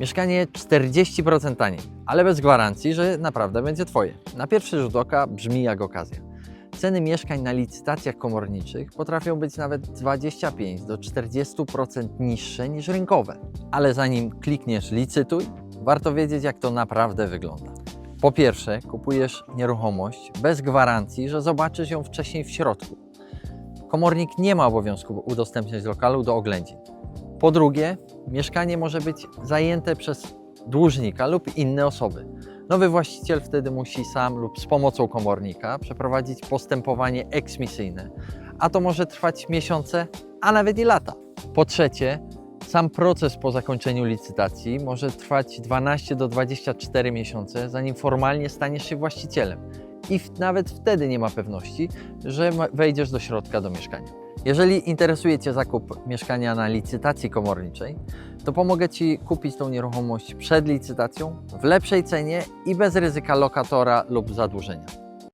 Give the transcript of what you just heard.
Mieszkanie 40% taniej, ale bez gwarancji, że naprawdę będzie Twoje. Na pierwszy rzut oka brzmi jak okazja. Ceny mieszkań na licytacjach komorniczych potrafią być nawet 25 do 40% niższe niż rynkowe. Ale zanim klikniesz licytuj, warto wiedzieć, jak to naprawdę wygląda. Po pierwsze, kupujesz nieruchomość bez gwarancji, że zobaczysz ją wcześniej w środku. Komornik nie ma obowiązku udostępniać lokalu do oględzin. Po drugie, mieszkanie może być zajęte przez dłużnika lub inne osoby. Nowy właściciel wtedy musi sam lub z pomocą komornika przeprowadzić postępowanie eksmisyjne, a to może trwać miesiące, a nawet i lata. Po trzecie, sam proces po zakończeniu licytacji może trwać 12 do 24 miesiące, zanim formalnie staniesz się właścicielem. I nawet wtedy nie ma pewności, że wejdziesz do środka do mieszkania. Jeżeli interesuje Cię zakup mieszkania na licytacji komorniczej, to pomogę Ci kupić tą nieruchomość przed licytacją w lepszej cenie i bez ryzyka lokatora lub zadłużenia.